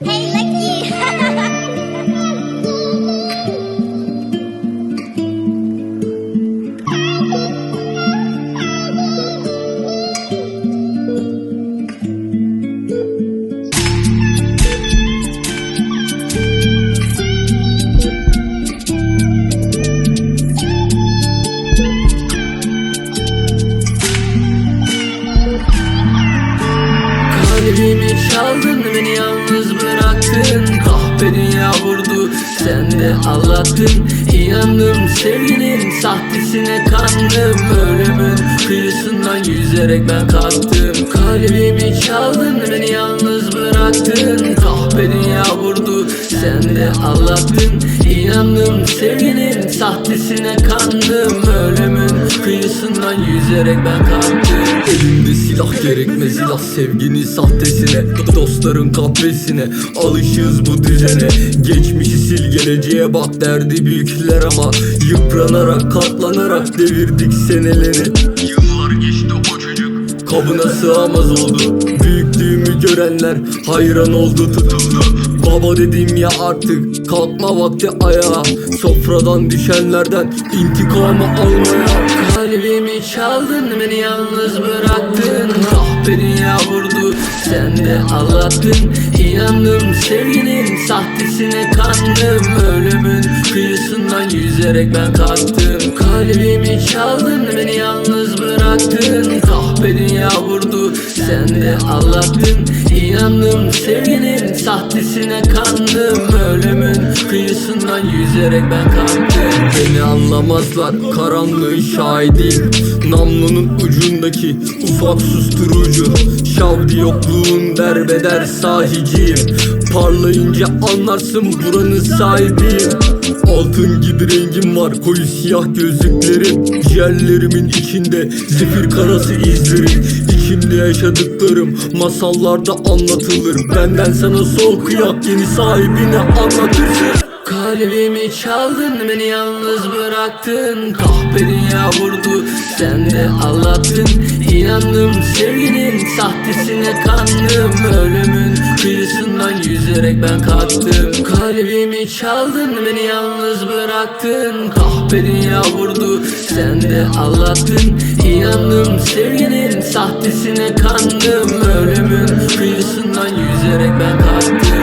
Hey, Çaldın beni yalnız bıraktın. Kahpe dünya vurdu sen de anlattın İnandım sevginin sahtesine kandım. Ölümün kıyısından yüzerek ben kalktım. Kalbimi çaldın beni yalnız bıraktın. Kahpe dünya vurdu sen de anlattın İnandım sevginin sahtesine kandım kıyısından yüzerek ben kalktım. Elimde silah gerekmez silah sevginin sahtesine. Dostların kahvesine alışığız bu düzene. Geçmişi sil geleceğe bak derdi büyükler ama Yıpranarak katlanarak devirdik seneleri Yıllar geçti o çocuk. Kabına sığamaz oldu. Büyüklüğümü görenler hayran oldu tutuldu. Baba dedim ya artık kalkma vakti ayağa. Sofradan düşenlerden intikamı almaya Kalbimi çaldın beni yalnız bıraktın. Kahpe dünya vurdu sen de anlattın İnandım sevginin sahtesine kandım. Ölümün kıyısından yüzerek ben kalktım. Kalbimi çaldın beni yalnız bıraktın. Kahpe dünya vurdu sen de anlattın İnandım sevginin sahtesine kandım Ölümün kıyısından yüzerek ben kalktım Beni anlamazlar karanlığın şahidiyim Namlunun ucundaki ufak susturucu. Şavdi yokluğun derbeder sahiciyim Parlayınca anlarsın buranın sahibiyim Altın gibi rengim var koyu siyah gözlüklerim. Ciğerlerimin içinde zifir karası izlerim İçimde yaşadıklarım masallarda anlatılır. Benden sana sol kıyak yeni sahibine anlatırsın. Kalbimi çaldın beni yalnız bıraktın. Kahpe dünya vurdu sen de anlattın İnandım sevginin sahtesine kandım. Ölümün yüzerek ben kalktım Kalbimi çaldın beni yalnız bıraktın. Kahpe dünya vurdu sen de anlattın İnandım sevginin sahtesine kandım. Ölümün kıyısından yüzerek ben kalktım